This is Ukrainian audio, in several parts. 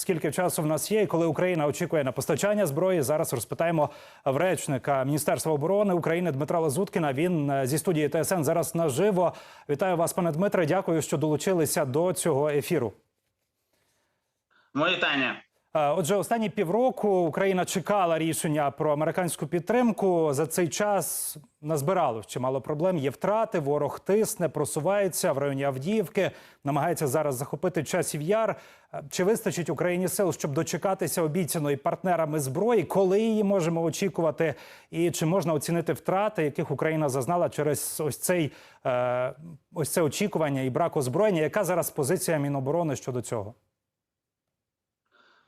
Скільки часу в нас є, і коли Україна очікує на постачання зброї? Зараз розпитаємо в речника Міністерства оборони України Дмитра Лазуткіна. Він е, зі студії ТСН зараз наживо. Вітаю вас, пане Дмитре. Дякую, що долучилися до цього ефіру. Моє вітання. Е, Отже, останні півроку Україна чекала рішення про американську підтримку. За цей час назбирало чимало проблем. Є втрати, ворог тисне, просувається в районі Авдіївки, намагається зараз захопити часів яр. Е, Чи вистачить Україні сил, щоб дочекатися обіцяної партнерами зброї? Коли її можемо очікувати? І чи можна оцінити втрати, яких Україна зазнала через ось цей е, ось це очікування і брак озброєння? Яка зараз позиція Міноборони щодо цього?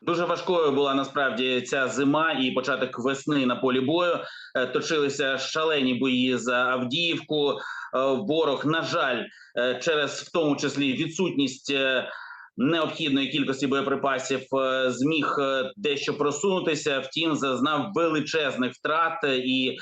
Дуже важкою була насправді ця зима і початок весни на полі бою. Е, Точилися шалені бої за Авдіївку. Е, Ворог, на жаль, е, через в тому числі відсутність необхідної кількості боєприпасів зміг дещо просунутися. Втім, зазнав величезних втрат. І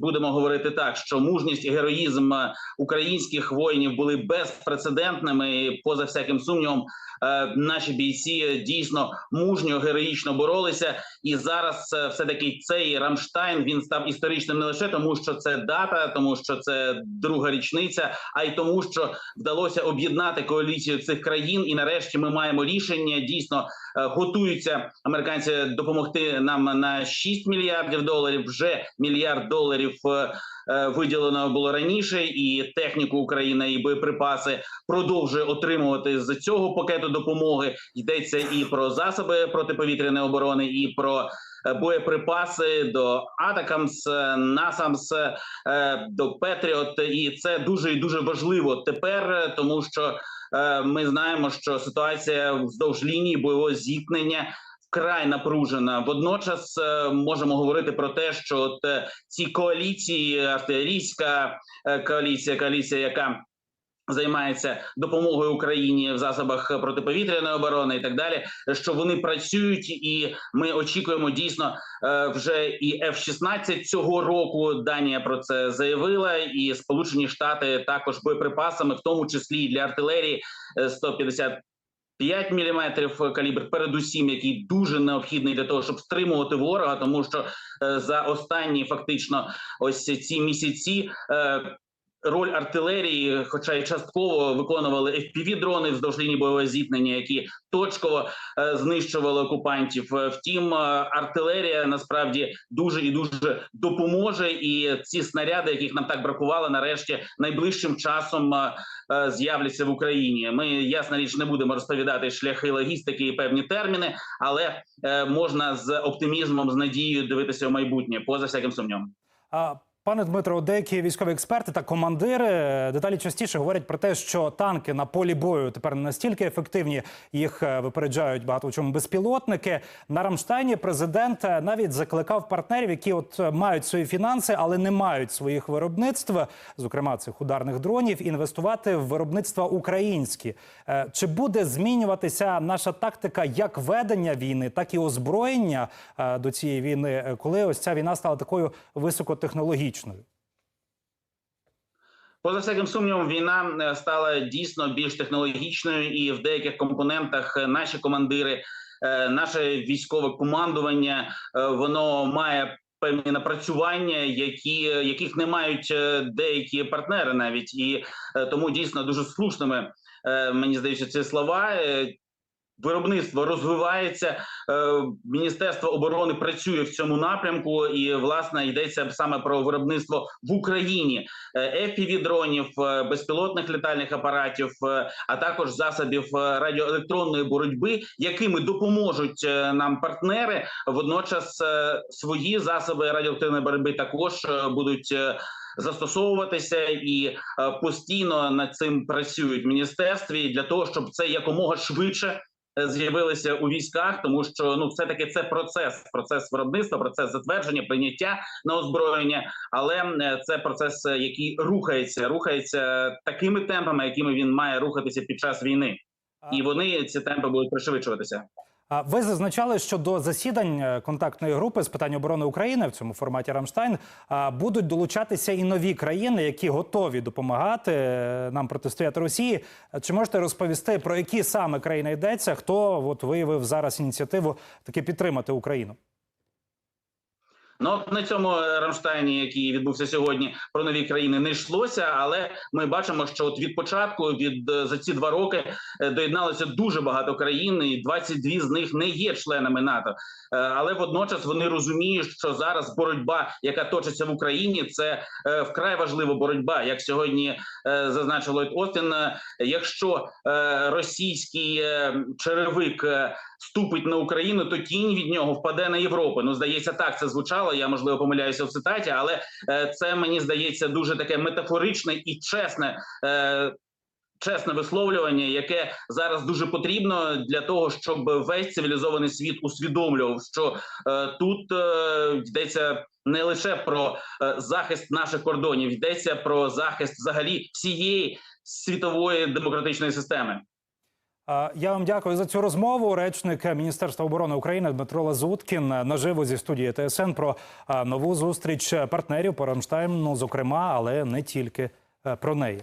будемо говорити так, що мужність і героїзм е, українських воїнів були безпрецедентними. Поза всяким сумнівом, е, наші бійці дійсно мужньо героїчно боролися. І зараз е, все таки цей Рамштайн він став історичним не лише тому, що це дата, тому що це друга річниця, а й тому, що вдалося об'єднати коаліцію цих країн. І нарешті ми маємо рішення. Дійсно е, готуються американці допомогти нам на 6 мільярдів доларів. Вже мільярд доларів. е, е, Виділено було раніше, і техніку України і боєприпаси продовжує отримувати з цього пакету допомоги. Йдеться і про засоби протиповітряної оборони, і про е, боєприпаси до Атакамс, е, Насамс, е, до Петріот. І це дуже і дуже важливо тепер, е, тому що е, ми знаємо, що ситуація вздовж лінії бойового зіткнення. Вкрай напружена. Водночас е, можемо говорити про те, що от е, ці коаліції, артилерійська е, коаліція, коаліція, яка займається допомогою Україні в засобах протиповітряної оборони і так далі. Що вони працюють, і ми очікуємо дійсно е, вже і F-16 цього року. Данія про це заявила, і Сполучені Штати також боєприпасами, в тому числі і для артилерії е, 150 5 міліметрів калібр, передусім, який дуже необхідний для того, щоб стримувати ворога, тому що е, за останні фактично ось ці місяці. Роль артилерії, хоча й частково виконували fpv дрони вздовж лінії бойового зіткнення, які точково е, знищували окупантів. Е, Втім, е, артилерія насправді дуже і дуже допоможе. І ці снаряди, яких нам так бракувало, нарешті найближчим часом е, е, з'являться в Україні. Ми ясна річ не будемо розповідати шляхи логістики і певні терміни, але е, можна з оптимізмом, з надією дивитися в майбутнє, поза всяким сумнівом. Пане Дмитро, деякі військові експерти та командири е, деталі частіше говорять про те, що танки на полі бою тепер не настільки ефективні, їх е, випереджають багато в чому безпілотники. На Рамштайні президент е, навіть закликав партнерів, які от мають свої фінанси, але не мають своїх виробництв, зокрема цих ударних дронів, інвестувати в виробництва українські. Чи буде змінюватися наша тактика як ведення війни, так і озброєння до цієї війни, коли ось ця війна стала такою високотехнологічною? Поза всяким сумнівом, війна е, стала дійсно більш технологічною, і в деяких компонентах е, наші командири, е, наше військове командування, воно має певні напрацювання, які яких не мають деякі партнери, навіть і тому дійсно дуже слушними мені здається ці слова. Е, Виробництво розвивається, е, Міністерство оборони працює в цьому напрямку, і власне йдеться саме про виробництво в Україні fpv дронів, е, безпілотних літальних апаратів, е, а також засобів е, радіоелектронної боротьби, якими допоможуть е, нам партнери. Водночас е, свої засоби радіоелектронної боротьби також е, будуть. е, Застосовуватися і е, постійно над цим працюють в міністерстві для того, щоб це якомога швидше е, з'явилися у військах, тому що ну все таки це процес, процес виробництва, процес затвердження, прийняття на озброєння, але це процес, е, який рухається, рухається такими темпами, якими він має рухатися під час війни, і вони ці темпи будуть пришвидшуватися. Ви зазначали, що до засідань е, контактної групи з питань оборони України в цьому форматі Рамштайн будуть долучатися і нові країни, які готові допомагати е, нам протистояти Росії. Чи можете розповісти про які саме країни йдеться? Хто от виявив зараз ініціативу таки підтримати Україну? Ну на цьому Рамштайні, який відбувся сьогодні, про нові країни не йшлося. Але ми бачимо, що от від початку, від е, за ці два роки, е, доєдналося дуже багато країн, і 22 з них не є членами НАТО. Е, Але водночас вони розуміють, що зараз боротьба, яка точиться в Україні, це е, вкрай важлива боротьба. Як сьогодні е, зазначив Ллойд Остін, е, якщо е, російський е, черевик е, ступить на Україну, то тінь від нього впаде на Європу. Ну здається, так це звучало. Я можливо помиляюся в цитаті, але е, це мені здається дуже таке метафоричне і чесне. Е, Чесне висловлювання, яке зараз дуже потрібно для того, щоб весь цивілізований світ усвідомлював, що е, тут е, йдеться не лише про е, захист наших кордонів, йдеться про захист взагалі всієї світової демократичної системи. Я вам дякую за цю розмову. Речник Міністерства оборони України Дмитро Лазуткін наживо зі студії ТСН про нову зустріч партнерів по Рамштайну, зокрема, але не тільки е, про неї.